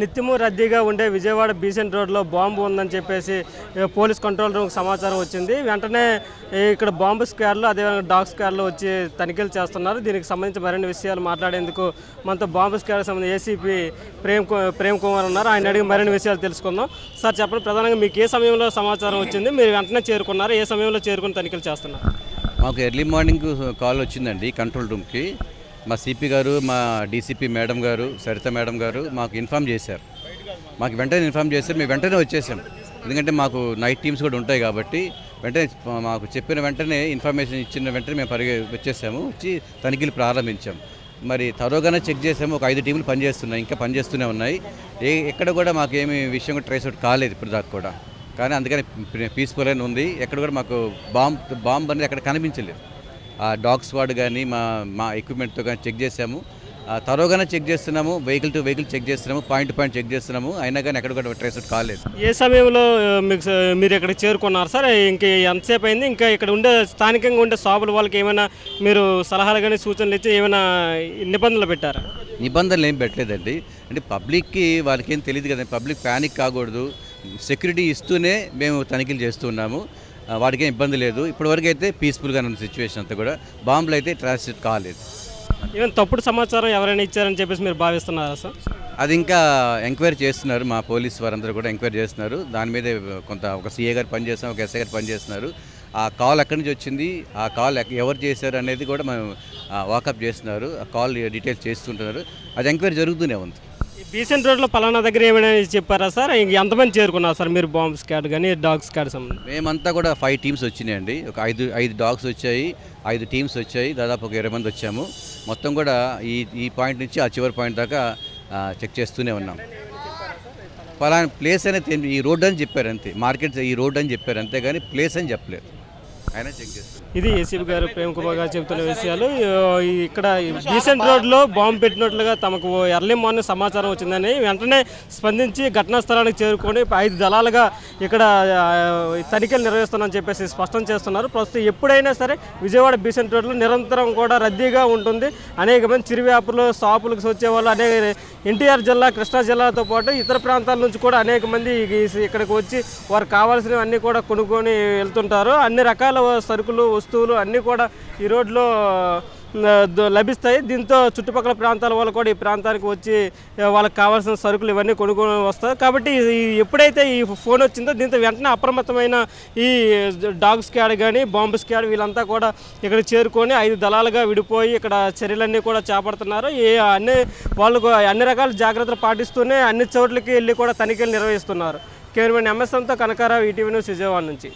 నిత్యము రద్దీగా ఉండే విజయవాడ బీసెంట్ రోడ్లో బాంబు ఉందని చెప్పేసి పోలీస్ కంట్రోల్ రూమ్కి సమాచారం వచ్చింది. వెంటనే ఇక్కడ బాంబు స్క్వేర్లో అదేవిధంగా డాగ్ స్క్వేర్లో వచ్చి తనిఖీలు చేస్తున్నారు. దీనికి సంబంధించి మరిన్ని విషయాలు మాట్లాడేందుకు మనతో బాంబు స్క్వాడ్ సంబంధించి ఏసీపీ ప్రేమ్ ప్రేమ్ కుమార్ ఉన్నారు. ఆయన అడిగి మరిన్ని విషయాలు తెలుసుకుందాం. సార్ చెప్పండి. ప్రధానంగా మీకు ఏ సమయంలో సమాచారం వచ్చింది? మీరు వెంటనే చేరుకున్నారు. ఏ సమయంలో చేరుకుని తనిఖీలు చేస్తున్నారు? మాకు ఎర్లీ మార్నింగ్ కాల్ వచ్చిందండి కంట్రోల్ రూమ్కి. మా సిపి గారు మా డీసీపీ మేడం గారు సరిత మేడం గారు మాకు ఇన్ఫామ్ చేశారు. మాకు వెంటనే ఇన్ఫామ్ చేశారు మేము వెంటనే వచ్చేసాం. ఎందుకంటే మాకు నైట్ టీమ్స్ కూడా ఉంటాయి కాబట్టి వెంటనే మాకు చెప్పిన వెంటనే ఇన్ఫర్మేషన్ ఇచ్చిన వెంటనే మేము పరిగె వచ్చేసాము. వచ్చి తనిఖీలు ప్రారంభించాం. మరి తరోగానే చెక్ చేసాము. ఒక ఐదు టీములు పనిచేస్తున్నాయి. ఇంకా పనిచేస్తూనే ఉన్నాయి. ఏ ఎక్కడ కూడా మాకు ఏమి విషయం కూడా ట్రేస్ అవుట్ కాలేదు ఇప్పుడు దాకా కూడా. కానీ అందుకని పీస్ఫుల్ అని ఉంది. ఎక్కడ కూడా మాకు బాంబ్ బాంబ్ అనేది ఎక్కడ కనిపించలేదు. డాగ్ స్వాడ్ కానీ మా మా ఎక్విప్మెంట్తో కానీ చెక్ చేసాము ఆ, తరోగానే చెక్ చేస్తున్నాము వెహికల్ టు వెహికల్ చెక్ చేస్తున్నాము పాయింట్ పాయింట్ చెక్ చేస్తున్నాము అయినా కానీ ఎక్కడ కూడా ట్రేస్ కాలేదు. ఏ సమయంలో మీకు మీరు ఇక్కడ చేరుకున్నారు సార్? ఇంక ఎంతసేపు అయింది? ఇంకా ఇక్కడ ఉండే స్థానికంగా ఉండే షాపుల వాళ్ళకి ఏమైనా మీరు సలహాలు కానీ సూచనలు ఇచ్చి ఏమైనా నిబంధనలు పెట్టారా? నిబంధనలు ఏం పెట్టలేదండి. అంటే పబ్లిక్కి వాళ్ళకి ఏం తెలియదు కదా పబ్లిక్ ప్యానిక్ కాకూడదు. సెక్యూరిటీ ఇస్తూనే మేము తనిఖీలు చేస్తున్నాము. వాడికి ఏం ఇబ్బంది లేదు. ఇప్పటివరకు అయితే పీస్ఫుల్గా ఉన్న సిచ్యువేషన్ అంతా కూడా. బాంబులు అయితే ట్రాన్స్మిట్ కాలేదు. ఏమైనా తప్పుడు సమాచారం ఎవరైనా ఇచ్చారని చెప్పేసి మీరు భావిస్తున్నారా సార్ అది ఇంకా ఎంక్వైరీ చేస్తున్నారు మా పోలీస్ వారందరూ కూడా ఎంక్వైరీ చేస్తున్నారు. దాని మీద కొంత ఒక సీఏ గారు పనిచేస్తున్నారు ఒక ఎస్ఐ గారు పనిచేస్తున్నారు ఆ కాల్ ఎక్కడి నుంచి వచ్చింది? ఆ కాల్ ఎవరు చేశారు అనేది కూడా మేము వాకప్ చేస్తున్నారు. ఆ కాల్ డీటెయిల్స్ చేస్తుంటున్నారు. అది ఎంక్వైరీ జరుగుతూనే ఉంది. బీసెంట్ రోడ్లో పలానా దగ్గర ఏమైనా చెప్పారా సార్? ఎంతమంది చేరుకున్నారు సార్? మీరు బాంబ్ స్కాడ్ కానీ డాగ్ స్కాడ్ సంబంధించి? మేమంతా కూడా ఫైవ్ టీమ్స్ వచ్చినాయండి. ఒక ఐదు ఐదు డాగ్స్ వచ్చాయి ఐదు టీమ్స్ వచ్చాయి దాదాపు ఒక ఇరవై మంది వచ్చాము. మొత్తం కూడా ఈ ఈ పాయింట్ నుంచి ఆ చివరి పాయింట్ దాకా చెక్ చేస్తూనే ఉన్నాం. ఫలానా ప్లేస్ అనేది ఈ రోడ్ అని చెప్పారు అంతే. మార్కెట్ ఈ రోడ్ అని చెప్పారు. అంతే కానీ ప్లేస్ అని చెప్పలేదు. చెక్ ఇది ఏసీబీ గారు ప్రేమ్ కుమార్ గారు చెబుతున్న విషయాలు. ఇక్కడ బీసెంట్ రోడ్లో బాంబు పెట్టినట్లుగా తమకు ఎర్లీ మార్నింగ్ సమాచారం వచ్చిందని వెంటనే స్పందించి ఘటనా స్థలానికి చేరుకొని ఐదు దళాలుగా ఇక్కడ తనిఖీలు నిర్వహిస్తున్నామని చెప్పేసి స్పష్టం చేస్తున్నారు. ప్రస్తుతం ఎప్పుడైనా సరే విజయవాడ బీసెంట్ రోడ్లో నిరంతరం కూడా రద్దీగా ఉంటుంది. అనేక మంది చిరు వ్యాపారులు షాపులకు వచ్చే వాళ్ళు అనేక ఎన్టీఆర్ జిల్లా కృష్ణా జిల్లాతో పాటు ఇతర ప్రాంతాల నుంచి కూడా అనేక మంది ఇక్కడికి వచ్చి వారు కావాల్సినవి అన్నీ కూడా కొనుక్కొని వెళ్తుంటారు. అన్ని రకాల సరుకులు వస్తువులు అన్నీ కూడా ఈ రోడ్లో లభిస్తాయి. దీంతో చుట్టుపక్కల ప్రాంతాల వాళ్ళు కూడా ఈ ప్రాంతానికి వచ్చి వాళ్ళకి కావాల్సిన సరుకులు ఇవన్నీ కొనుక్కొని వస్తారు. కాబట్టి ఎప్పుడైతే ఈ ఫోన్ వచ్చిందో దీంతో వెంటనే అప్రమత్తమైన ఈ డాగ్ స్క్వాడ్ కానీ బాంబు స్క్వాడ్ వీళ్ళంతా కూడా ఇక్కడ చేరుకొని ఐదు దళాలుగా విడిపోయి ఇక్కడ చర్యలన్నీ కూడా చేపడుతున్నారు. ఈ అన్ని వాళ్ళు అన్ని రకాల జాగ్రత్తలు పాటిస్తూనే అన్ని చోట్లకి వెళ్ళి కూడా తనిఖీలు నిర్వహిస్తున్నారు. కేవలం ఎంఎస్ఎంతో కనకారావు ఈటీవీ న్యూస్ విజయవాడ నుంచి.